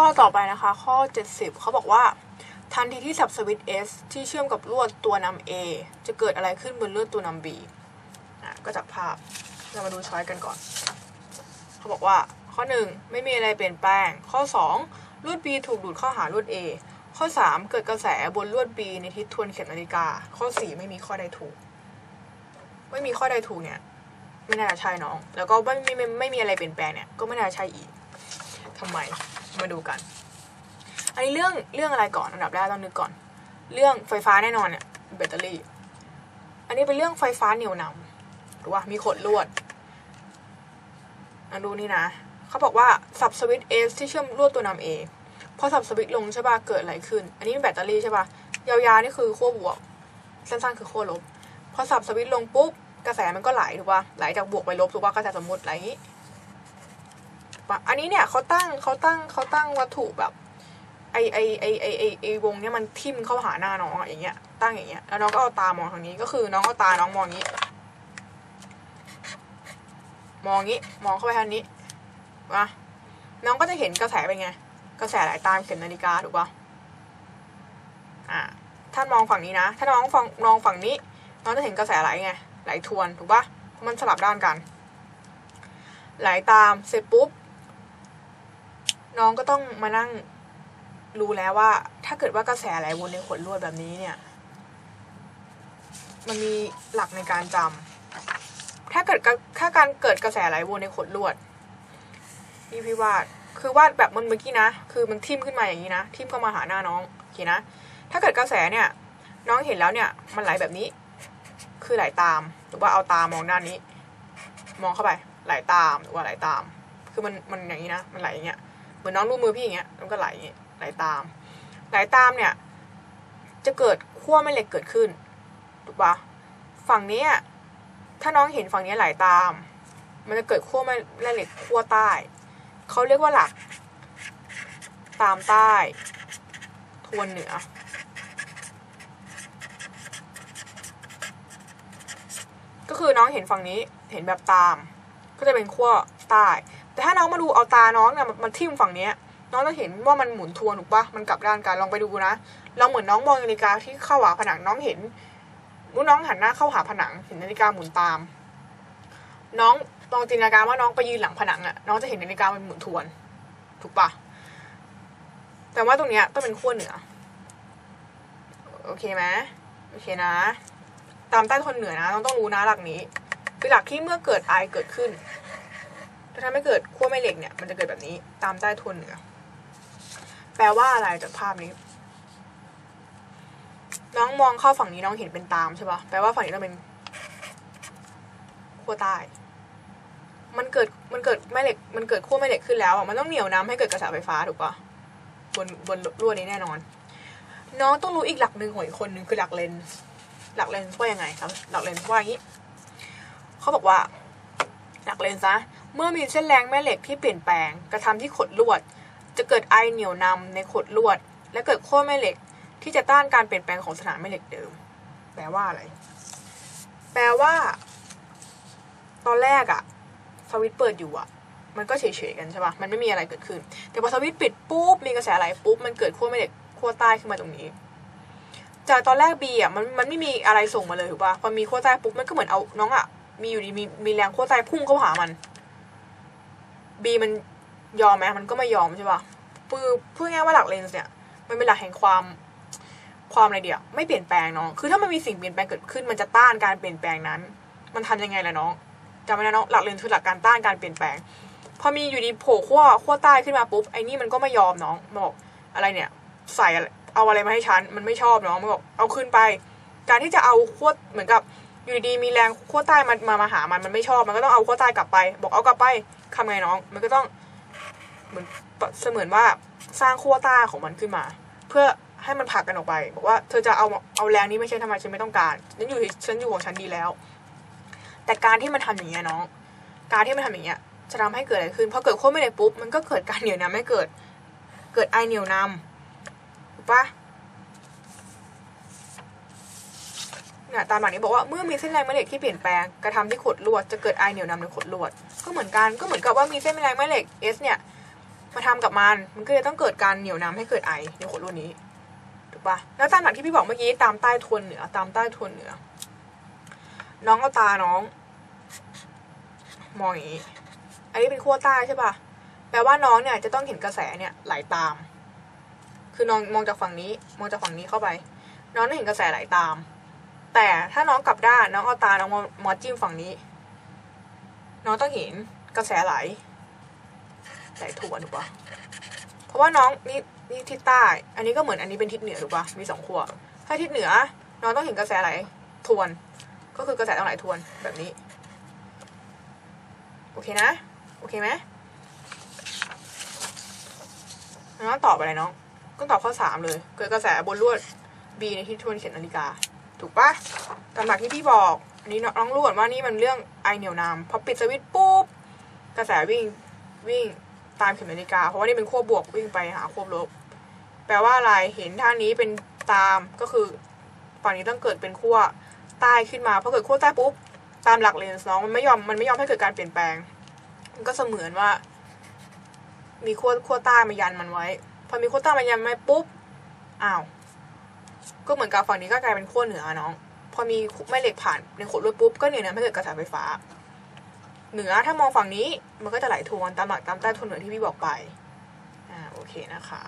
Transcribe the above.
ข้อต่อไปนะคะ ข้อ 70 เขาบอกว่า ทันทีที่สับสวิตช์ S ที่เชื่อมกับลวดตัวนำ A จะเกิดอะไรขึ้นบนลวดตัวนำ B อะก็จากภาพเรามาดูช้อยกันก่อน เขาบอกว่าข้อ 1 ไม่มีอะไรเปลี่ยนแปลง ข้อ 2 ลวด B ถูกดูดเข้าหาลวด A ข้อ 3 เกิดกระแสบนลวด B ในทิศทวนเข็มนาฬิกา ข้อ 4 ไม่มีข้อใดถูก ไม่มีข้อใดถูกเนี่ย ไม่น่าใช่น้อง แล้วก็ไม่ไม่ไม่ไม่มีอะไรเปลี่ยนแปลงเนี่ย ก็ไม่น่าใช่อีกทำไม มาดูกัน อันนี้เรื่องเรื่องอะไรก่อนอันดับแรกต้องนึกก่อน เรื่องไฟฟ้าแน่นอนเนี่ยแบตเตอรี่ อันนี้เป็นเรื่องไฟฟ้าเหนี่ยวนำหรือว่ามีขดลวดอันดูนี่นะเขาบอกว่าสับสวิตช์ S ที่เชื่อมลวดตัวนำ A พอสับสวิตช์ลงใช่ป่ะเกิดอะไรขึ้น อันนี้เป็นแบตเตอรี่ใช่ป่ะยาวๆนี่คือขั้วบวก สั้นๆคือขั้วลบ พอสับสวิตช์ลงปุ๊บกระแสมันก็ไหลถูกป่ะไหลจากบวกไปลบถูกป่ะกระแสสมมติไหลอย่างนี้ ปะอันนี้เนี่ยเขาตั้งเขาตั้งเขาตั้งวัตถุแบบ ไอไอไอไอไอไอวงเนี้ยมันทิ่มเข้าหาหน้าน้องอะอย่างเงี้ย ตั้งอย่างเงี้ยแล้วน้องก็เอาตามองทางนี้ก็คือ น้องเอาตาน้องมองงี้ มองงี้มองเข้าไปทางนี้นะน้องก็จะเห็นกระแสเป็นไง กระแสไหลตามเข็มนาฬิกาถูกปะอ่าถ้ามองฝั่งนี้นะ ถ้าน้องฟังมองฝั่งนี้ น้องจะเห็นกระแสไหลไง ไหลทวนถูกปะมันสลับด้านกัน ไหลตามเสร็จปุ๊บ น้องก็ต้องมานั่งรู้แล้วว่า ถ้าเกิดว่ากระแสไหลวนในขวดลวดแบบนี้เนี่ย มันมีหลักในการจำถ้าเกิดถ้าการเกิดกระแสไหลวนในขวดลวดนี่พี่วาดคือวาดแบบมันเมื่อกี้นะ คือมันทิ่มขึ้นมาอย่างนี้นะ ทิ่มเข้ามาหาหน้าน้องโอเคนะ ถ้าเกิดกระแสเนี่ย น้องเห็นแล้วเนี่ย มันไหลแบบนี้ คือไหลตาม หรือว่าเอาตามองด้านนี้ มองเข้าไป ไหลตาม หรือว่าไหลตาม คือมันมันอย่างนี้นะ มันไหลอย่างเงี้ย มือนน้องรูมือพี่อย่างเงี้ยมันก็ไหลอย่างเงี้ยไหลตาม ไหลตามเนี่ย จะเกิดขั้วแม่เหล็กเกิดขึ้นถูกปะฝั่งนี้ถ้าน้องเห็นฝั่งนี้ไหลตาม มันจะเกิดขั้วแม่เหล็กขั้วใต้เขาเรียกว่าหลัก ตามใต้ทวนเหนือก็คือน้องเห็นฝั่งนี้เห็นแบบตาม ก็จะเป็นขั้วใต้ แต่ถ้าน้องมาดูเอาตาน้องเนี่ยมันทิ่มฝั่งเนี้ย น้องจะเห็นว่ามันหมุนทวนถูกปะมันกลับด้านกันลองไปดูนะลองเหมือนน้องมองนาฬิกาที่เข้าหาผนังน้องเห็นรู้น้องหันหน้าเข้าหาผนังเห็นนาฬิกาหมุนตาม น้องลองจินตนาการว่าน้องไปยืนหลังผนังอะน้องจะเห็นนาฬิกามันหมุนทวน ถูกปะแต่ว่าตรงเนี้ยต้องเป็นขั้วเหนือ โอเคไหมโอเคนะ ตามใต้ทนเหนือนะต้องต้องรู้นะหลักนี้ คือหลักที่เมื่อเกิดไอเกิดขึ้น ถ้าไม่เกิดขั้วแม่เหล็กเนี่ยมันจะเกิดแบบนี้ตามใต้ทุนเหนือแปลว่าอะไรจากภาพนี้ น้องมองเข้าฝั่งนี้น้องเห็นเป็นตามใช่ปะแปลว่าฝั่งนี้ต้องเป็นขั้วใต้ มันเกิดมันเกิดแม่เหล็ก มันเกิดขั้วแม่เหล็กขึ้นแล้วอะมันต้องเหนี่ยวน้ำให้เกิดกระแสไฟฟ้าถูกปะบนบนรั่วนี้แน่นอน น้องต้องรู้อีกหลักหนึ่งของอีกคนหนึ่งคือหลักเลนส์หลักเลนส์ว่ายังไงครับหลักเลนส์ว่าอย่างนี้เขาบอกว่าหลักเลนส์นะ เมื่อมีเส้นแรงแม่เหล็กที่เปลี่ยนแปลง กระทำที่ขดลวด จะเกิดไอเหนี่ยวนำในขดลวด และเกิดขั้วแม่เหล็กที่จะต้านการเปลี่ยนแปลงของสนามแม่เหล็กเดิม แปลว่าอะไร แปลว่า ตอนแรกอะสวิตช์เปิดอยู่อะมันก็เฉยๆกันใช่ปะมันไม่มีอะไรเกิดขึ้น แต่พอสวิตช์ปิดปุ๊บ มีกระแสไหลปุ๊บ มันเกิดขั้วแม่เหล็กขั้วใต้ขึ้นมาตรงนี้ จากตอนแรกบีอะมันมันไม่มีอะไรส่งมาเลยถูกปะพอมีขั้วใต้ปุ๊บ มันก็เหมือนเอาน้องอะ มีอยู่ดีมีมีแรงขั้วใต้พุ่งเข้าหามัน บีมันยอมไหมมันก็ไม่ยอมใช่ปะปือพูดง่ายว่าหลักเลนส์เนี่ยมันเป็นหลักแห่งความความอะไรเดียวไม่เปลี่ยนแปลงน้อง คือถ้ามันมีสิ่งเปลี่ยนแปลงเกิดขึ้นมันจะต้านการเปลี่ยนแปลงนั้น มันทำยังไงล่ะน้องจำไว้นะน้องหลักเลนส์คือหลักการต้านการเปลี่ยนแปลง พอมีอยู่ดีโผล่ขั้วขั้วใต้ขึ้นมาปุ๊บไอ้นี่มันก็ไม่ยอมน้องบอกอะไรเนี่ย ใส่เอาอะไรมาให้ฉันมันไม่ชอบน้องมันบอกเอาขึ้นไป การที่จะเอาขั้วเหมือนกับ อยู่ดีมีแรงขั้วใต้มามามาหามันมันไม่ชอบมันก็ต้องเอาขั้วใต้กลับไป บอกเอากลับไปทำไงน้อง มันก็ต้องเหมือนเสมือนว่าสร้างขั้วใต้ของมันขึ้นมา เพื่อให้มันผลักกันออกไป บอกว่าเธอจะเอาเอาแรงนี้ไม่ใช่ทำไมฉันไม่ต้องการฉันอยู่ฉันอยู่ของฉันดีแล้ว แต่การที่มันทำอย่างเงี้ยน้อง การที่มันทำอย่างเงี้ยจะทำให้เกิดอะไรขึ้นพอเกิดขั้วไม่ได้ปุ๊บมันก็เกิดการเหนียวนำไม่เกิด เกิดไอเหนียวนำถูกปะ เนี่ยตามหลักนี้บอกว่าเมื่อมีเส้นแรงแม่เหล็กที่เปลี่ยนแปลงกระทำที่ขดลวดจะเกิดไอเหนียวนำในขดลวด ก็เหมือนกันก็เหมือนกับว่ามีเส้นแรงแม่เหล็ก S เนี่ยมาทำกับมันมันก็เลยต้องเกิดการเหนี่ยวน้ำให้เกิดไอในขดรุ่นนี้ถูกปะแล้วตามหลักที่พี่บอกเมื่อกี้ตามใต้ทวนเหนือตามใต้ทวนเหนือ น้องเอาตาน้อง มองอย่างนี้อันนี้เป็นขั้วใต้ใช่ปะแปลว่าน้องเนี่ยจะต้องเห็นกระแสเนี่ยไหลตาม คือน้องมองจากฝั่งนี้ มองจากฝั่งนี้เข้าไป น้องต้เห็นกระแสไหลตาม แต่ถ้าน้องกลับด้านน้องเอาตาน้องมามอจิ้มฝั่งนี้ น้องต้องเห็นกระแสไหลไหลทวนถูกปะเพราะว่าน้องนี่นี่ทิศใต้ อันนี้ก็เหมือนอันนี้เป็นทิศเหนือถูกปะมีสองขั้วถ้าทิศเหนือ น้องต้องเห็นกระแสไหลทวน ก็คือกระแสต้องไหลทวนแบบนี้ โอเคนะ โอเคไหมน้องตอบอะไรน้องก็ตอบข้อสามเลย เกิดกระแสบนลวด B ในที่ทวนเข็มนาฬิกา ถูกปะตามหลักที่พี่บอกอันนี้น้องรู้ก่อนว่านี่มันเรื่องไอเหนียวนำพอปิดสวิตช์ปุ๊บกระแสวิ่งวิ่งตามเข็มนาฬิกา เพราะว่านี่เป็นขั้วบวกวิ่งไปหาขั้วลบ แปลว่าอะไรเห็นท่านี้เป็นตามก็คือฝั่งนี้ต้องเกิดเป็นขั้วใต้ขึ้นมาพอเกิดขั้วใต้ปุ๊บตามหลักเลนส์น้องมันไม่ยอมมันไม่ยอมให้เกิดการเปลี่ยนแปลง มันก็เสมือนว่า มีขั้วขั้วใต้มายันมันไว้ พอมีขั้วใต้มายันไว้ปุ๊บอ้าว ก็เหมือนกับฝั่งนี้ก็กลายเป็นขั้วเหนือน้อง พอมีแม่เหล็กผ่านในขดลวดปุ๊บก็เหนี่ยวน้ำให้เกิดกระแสไฟฟ้า เหนือถ้ามองฝั่งนี้มันก็จะไหลทวนตามหลักตามใต้ทวนเหนือที่พี่บอกไป อ่าโอเคนะคะ